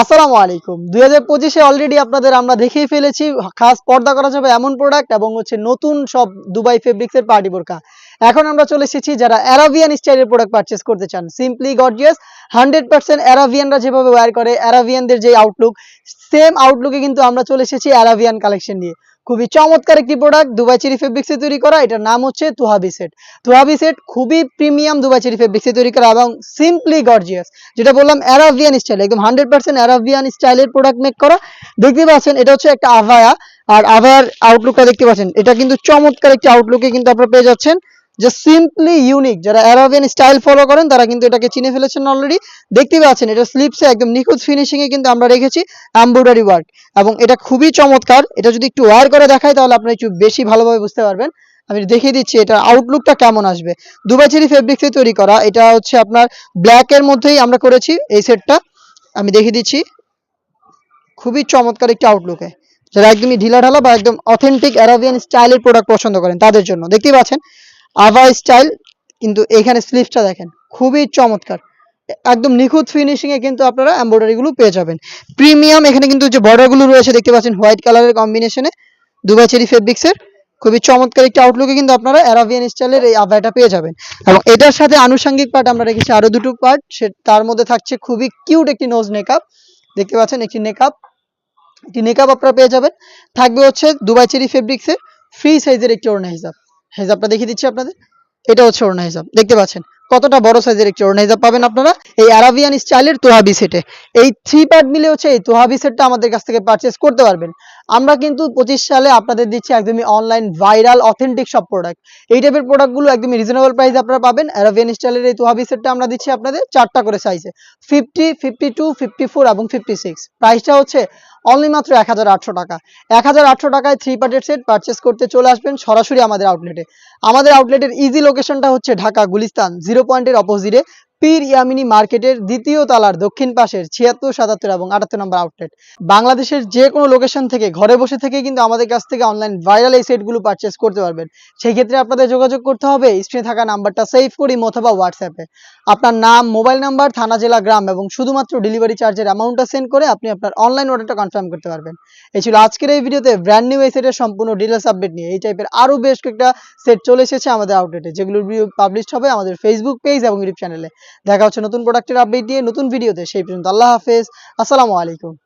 আসসালামু আলাইকুম। দুই হাজার পঁচিশে অলরেডি আপনাদের আমরা দেখিয়ে ফেলেছি, খাস পর্দা করা যাবে এমন প্রোডাক্ট এবং হচ্ছে নতুন সব দুবাই ফেব্রিক্সের পার্টি বোরকা। এখন আমরা চলে এসেছি যারা অ্যারাবিয়ান স্টাইলের প্রোডাক্ট পারচেস করতে চান। সিম্পলি গর্জিয়াস হান্ড্রেড পার্সেন্ট অ্যারাবিয়ানরা যেভাবে ওয়্যার করে অ্যারাবিয়ানদের যে আউটলুক সেম আউটলুকে কিন্তু আমরা চলে এসেছি অ্যারাবিয়ান কালেকশন নিয়ে। খুবই চমৎকার একটি প্রোডাক্ট দুবাই চেরি ফেব্রিক্সে তৈরি করা। এটার নাম হচ্ছে তুহাবি সেট তুহাবি সেট খুবই প্রিমিয়াম দুবাই চেরি ফেব্রিক্সে তৈরি করা এবং সিম্পলি গর্জিয়াস যেটা বললাম অ্যারাবিয়ান স্টাইল একদম হান্ড্রেড পার্সেন্ট অ্যারাবিয়ান স্টাইলের প্রোডাক্ট মেক করা। দেখতে পাচ্ছেন, এটা হচ্ছে একটা আভায়া আর আভায়ার আউটলুকটা দেখতে পাচ্ছেন, এটা কিন্তু চমৎকার একটি আউটলুকে কিন্তু আপনারা পেয়ে যাচ্ছেন। যে সিম্পলি ইউনিক যারা অ্যারাবিয়ান স্টাইল ফলো করেন, তারা কিন্তু এটাকে চিনে ফেলেছেন অলরেডি দেখতে পাচ্ছেন, এটা স্লিপসে একদম নিখুঁত ফিনিশিং এ কিন্তু আমরা রেখেছি এমব্রয়ডারি ওয়ার্ক এবং এটা খুবই চমৎকার। এটা যদি একটু ওয়্যার করে দেখাই, তাহলে আপনারা একটু বেশি ভালোভাবে বুঝতে পারবেন। আমি দেখিয়ে দিচ্ছি, এটা আউটলুকটা কেমন আসবে। দুবাই চেরি ফেব্রিক্সে তৈরি করা, এটা হচ্ছে আপনার ব্ল্যাক এর মধ্যেই আমরা করেছি এই সেটটা আমি দেখিয়ে দিচ্ছি। খুবই চমৎকার একটি আউটলুকে যারা একদমই ঢিলা ঢালা বা একদম অথেন্টিক অ্যারাবিয়ান স্টাইলের প্রোডাক্ট পছন্দ করেন, তাদের জন্য। দেখতেই পাচ্ছেন আভা স্টাইল, কিন্তু এখানে স্লিপসটা দেখেন, খুবই চমৎকার। একদম নিখুঁত ফিনিশিং এ কিন্তু আপনারা এমব্রয়ডারি গুলো পেয়ে যাবেন। প্রিমিয়াম এখানে কিন্তু যে বর্ডারগুলো রয়েছে, দেখতে পাচ্ছেন হোয়াইট কালারের কম্বিনেশনে দুবাই চেরি ফেব্রিক্স এর, খুবই চমৎকার একটি আউটলুকে কিন্তু আপনারা অ্যারাবিয়ান স্টাইলের এই আভাটা পেয়ে যাবেন। এবং এটার সাথে আনুষঙ্গিক পার্ট আমরা রেখেছি আরও দুটো পার্ট সে তার মধ্যে থাকছে খুবই কিউট একটি নোজ নেকআপ দেখতে পাচ্ছেন একটি নেকআপ একটি নেকআপ আপনারা পেয়ে যাবেন। থাকবে হচ্ছে দুবাই চেরি ফেব্রিক্স এর ফ্রি সাইজের একটি ওড়না হিসাব হেজাবটা দেখিয়ে দিচ্ছি আপনাদের। এটা হচ্ছে ওড়না হিসাব। দেখতে পাচ্ছেন, কতটা বড় সাইজের একটি ওড়না হিসাব পাবেন আপনারা। এই আরাবিয়ান স্টাইলের তোহাবি সেটে এই থ্রি পার্ট মিলে হচ্ছে এই তোহাবি সেটটা আমাদের কাছ থেকে পারচেস করতে পারবেন। আমরা কিন্তু পঁচিশ সালে আপনাদের দিচ্ছি একদমই অনলাইন ভাইরাল অথেন্টিক সব প্রোডাক্ট এই টাইপের প্রোডাক্টগুলো একদমই রিজনেবল প্রাইস আপনারা পাবেন। আরাবিয়ান স্টাইলের এই তোহাবি সেটটা আমরা দিচ্ছি আপনাদের চারটা করে সাইজে fifty fifty two fifty four এবং ফিফটি সিক্স প্রাইসটা হচ্ছে অনলি মাত্র এক হাজার আটশো টাকা। এক হাজার আটশো টাকায় থ্রি পার্টের সেট পারচেস করতে চলে আসবেন সরাসরি আমাদের আউটলেটে আমাদের আউটলেটের ইজি লোকেশনটা হচ্ছে ঢাকা, গুলিস্তান জিরো পয়েন্টের অপোজিটে পীর ইয়ামিনী মার্কেটের দ্বিতীয় তালার দক্ষিণ পাশের ছিয়াত্তর, সাতাত্তর এবং আটাত্তর নম্বর আউটলেট বাংলাদেশের যে কোনো লোকেশন থেকে, ঘরে বসে থেকে কিন্তু আমাদের কাছ থেকে অনলাইন ভাইরাল এই সেটগুলো পারচেস করতে পারবেন। সেই ক্ষেত্রে আপনাদের যোগাযোগ করতে হবে স্ক্রিনে থাকা নাম্বারটা সেভ করি অথবা হোয়াটসঅ্যাপে আপনার নাম মোবাইল নাম্বার থানা, জেলা, গ্রাম এবং শুধুমাত্র ডেলিভারি চার্জের অ্যামাউন্টটা সেন্ড করে আপনি আপনার অনলাইন অর্ডারটা কনফার্ম করতে পারবেন। এই ছিল আজকের এই ভিডিওতে ব্র্যান্ড নিউ এই সেটের সম্পূর্ণ ডিটেলস আপডেট নিয়ে। এই টাইপের আরও বেশ কয়েকটা সেট চলে এসেছে আমাদের আউটলেটে ভিডিও পাবলিশ হবে আমাদের ফেসবুক পেজ এবং ইউটিউব চ্যানেলে দেখা হচ্ছে নতুন প্রোডাক্টের আপডেট দিয়ে নতুন ভিডিওতে সেই পর্যন্ত আল্লাহ হাফেজ। আসসালামু আলাইকুম।